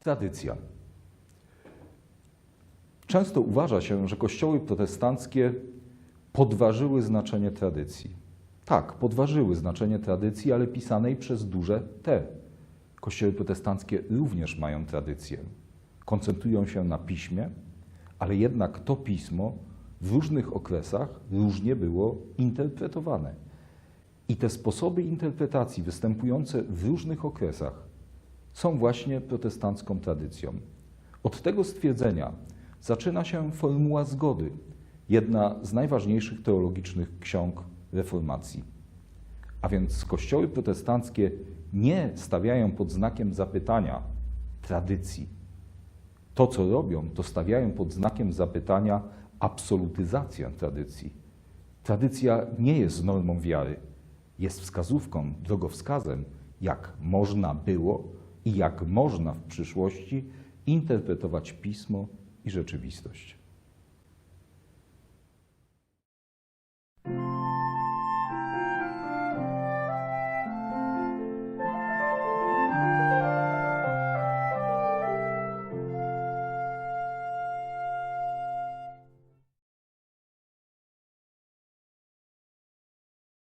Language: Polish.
Tradycja. Często uważa się, że kościoły protestanckie podważyły znaczenie tradycji. Tak, podważyły znaczenie tradycji, ale pisanej przez duże T. Kościoły protestanckie również mają tradycję. Koncentrują się na piśmie, ale jednak to pismo w różnych okresach różnie było interpretowane. I te sposoby interpretacji występujące w różnych okresach są właśnie protestancką tradycją. Od tego stwierdzenia zaczyna się formuła zgody, jedna z najważniejszych teologicznych ksiąg reformacji. A więc kościoły protestanckie nie stawiają pod znakiem zapytania tradycji. To, co robią, to stawiają pod znakiem zapytania absolutyzację tradycji. Tradycja nie jest normą wiary, jest wskazówką, drogowskazem, jak można było i jak można w przyszłości interpretować pismo i rzeczywistość.